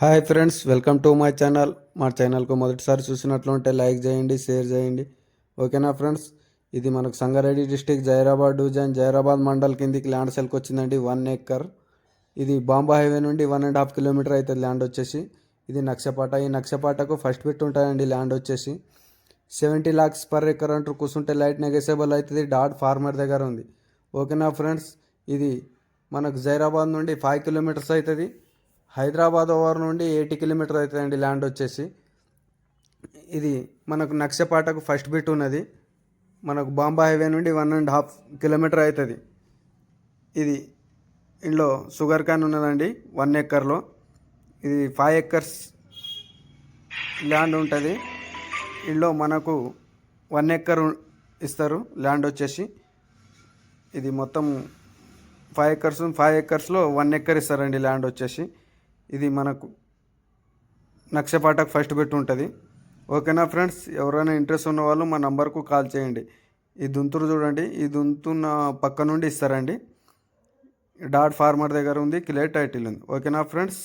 Hi friends welcome to my channel. మా ఛానల్కు మొదటిసారి చూసినట్లుంటే లైక్ చేయండి షేర్ చేయండి. ఓకేనా ఫ్రెండ్స్? ఇది మనకు సంగారెడ్డి డిస్టిక్ జైరాబాద్ డివిజన్ జైరాబాద్ మండల్ కిందికి ల్యాండ్ సెల్కి వచ్చిందండి వన్ ఏకర్ ఇది బాంబా హైవే నుండి వన్ అండ్ హాఫ్ కిలోమీటర్ అవుతుంది ల్యాండ్ వచ్చేసి. ఇది నక్షపాట. ఈ నక్షపాటకు ఫస్ట్ బిట్ ఉంటుందండి ల్యాండ్ వచ్చేసి. సెవెంటీ లాక్స్ పర్ ఎకర్ అంటూ కూర్చుంటే లైట్ నెగెసబుల్ అవుతుంది డాట్ ఫార్మర్ దగ్గర ఉంది. ఓకేనా ఫ్రెండ్స్? ఇది మనకు జైరాబాద్ నుండి ఫైవ్ కిలోమీటర్స్ అవుతుంది. హైదరాబాద్ ఓవర్ నుండి ఎయిటీ కిలోమీటర్ అవుతుందండి ల్యాండ్ వచ్చేసి. ఇది మనకు నక్షపాటకు ఫస్ట్ బిట్ ఉన్నది. మనకు బాంబా హైవే నుండి వన్ అండ్ హాఫ్ కిలోమీటర్ అవుతుంది. ఇది ఇందులో షుగర్ క్యాన్ ఉన్నదండి వన్ ఎక్కర్లో ఇది ఫైవ్ ఎక్కర్స్ ల్యాండ్ ఉంటుంది. ఇందులో మనకు వన్ ఎక్కర్ ఇస్తారు ల్యాండ్ వచ్చేసి. ఇది మొత్తం ఫైవ్ ఎకర్స్ ఫైవ్ ఎకర్స్లో వన్ ఎక్కర్ ఇస్తారండి ల్యాండ్ వచ్చేసి. ఇది మనకు నక్షపాటకు ఫస్ట్ పెట్టి ఉంటుంది. ఓకేనా ఫ్రెండ్స్? ఎవరైనా ఇంట్రెస్ట్ ఉన్న వాళ్ళు మా నంబర్కు కాల్ చేయండి. ఈ దుంతురు చూడండి. ఈ దుంతున్న పక్క నుండి ఇస్తారండి. డాట్ ఫార్మర్ దగ్గర ఉంది. క్లియర్ టైటిల్ ఉంది. ఓకేనా ఫ్రెండ్స్?